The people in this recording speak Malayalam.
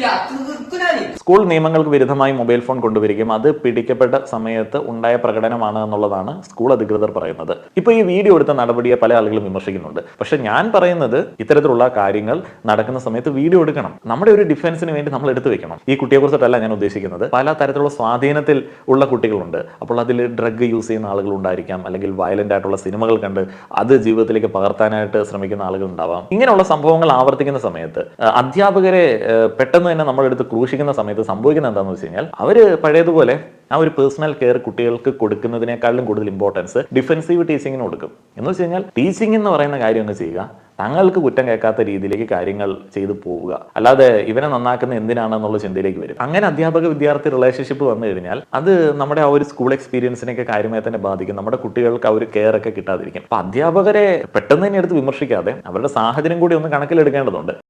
Yeah. സ്കൂൾ നിയമങ്ങൾക്ക് വിരുദ്ധമായി മൊബൈൽ ഫോൺ കൊണ്ടുവരികയും അത് പിടിക്കപ്പെട്ട സമയത്ത് ഉണ്ടായ പ്രകടനമാണ് എന്നുള്ളതാണ് സ്കൂൾ അധികൃതർ പറയുന്നത്. ഇപ്പോൾ ഈ വീഡിയോ എടുത്ത നടപടിയെ പല ആളുകളും വിമർശിക്കുന്നുണ്ട്. പക്ഷെ ഞാൻ പറയുന്നത് ഇത്തരത്തിലുള്ള കാര്യങ്ങൾ നടക്കുന്ന സമയത്ത് വീഡിയോ എടുക്കണം. നമ്മുടെ ഒരു ഡിഫൻസിന് വേണ്ടി നമ്മൾ എടുത്തു വെക്കണം. ഈ കുട്ടിയെ കുറിച്ചിട്ടല്ല ഞാൻ ഉദ്ദേശിക്കുന്നത്. പല തരത്തിലുള്ള സ്വാധീനത്തിൽ ഉള്ള കുട്ടികളുണ്ട്. അപ്പോൾ അതിൽ ഡ്രഗ് യൂസ് ചെയ്യുന്ന ആളുകൾ ഉണ്ടായിരിക്കാം. അല്ലെങ്കിൽ വയലന്റ് ആയിട്ടുള്ള സിനിമകൾ കണ്ട് അത് ജീവിതത്തിലേക്ക് പകർത്താനായിട്ട് ശ്രമിക്കുന്ന ആളുകൾ ഉണ്ടാവാം. ഇങ്ങനെയുള്ള സംഭവങ്ങൾ ആവർത്തിക്കുന്ന സമയത്ത് അധ്യാപകരെ പെട്ടെന്ന് തന്നെ നമ്മളെടുത്ത് ക്രൂശിക്കുന്ന സമയത്ത് സംഭവിക്കുന്നത് എന്താണെന്ന് വെച്ച് കഴിഞ്ഞാൽ അവർ പഴയതുപോലെ ആ ഒരു പേഴ്സണൽ കെയർ കുട്ടികൾക്ക് കൊടുക്കുന്നതിനേക്കാളും കൂടുതൽ ഇമ്പോർട്ടൻസ് ഡിഫെൻസീവ് ടീച്ചിങ്ങിന് കൊടുക്കും. എന്ന് വെച്ച് കഴിഞ്ഞാൽ ടീച്ചിങ് എന്ന് പറയുന്ന കാര്യം അങ്ങ് ചെയ്യുക തങ്ങൾക്ക് കുറ്റം കേൾക്കാത്ത രീതിയിലേക്ക് കാര്യങ്ങൾ ചെയ്തു പോവുക. അല്ലാതെ ഇവനെ നന്നാക്കുന്ന എന്തിനാണെന്നുള്ള ചിന്തയിലേക്ക് വരും. അങ്ങനെ അധ്യാപക വിദ്യാർത്ഥി റിലേഷൻഷിപ്പ് വന്നു കഴിഞ്ഞാൽ അത് നമ്മുടെ ആ ഒരു സ്കൂൾ എക്സ്പീരിയൻസിനെയൊക്കെ കാര്യമായി തന്നെ ബാധിക്കും. നമ്മുടെ കുട്ടികൾക്ക് ആ ഒരു കെയർ ഒക്കെ കിട്ടാതിരിക്കും. അപ്പൊ അധ്യാപകരെ പെട്ടെന്ന് തന്നെ എടുത്ത് വിമർശിക്കാതെ അവരുടെ സാഹചര്യം കൂടി ഒന്ന് കണക്കിലെടുക്കേണ്ടതുണ്ട്.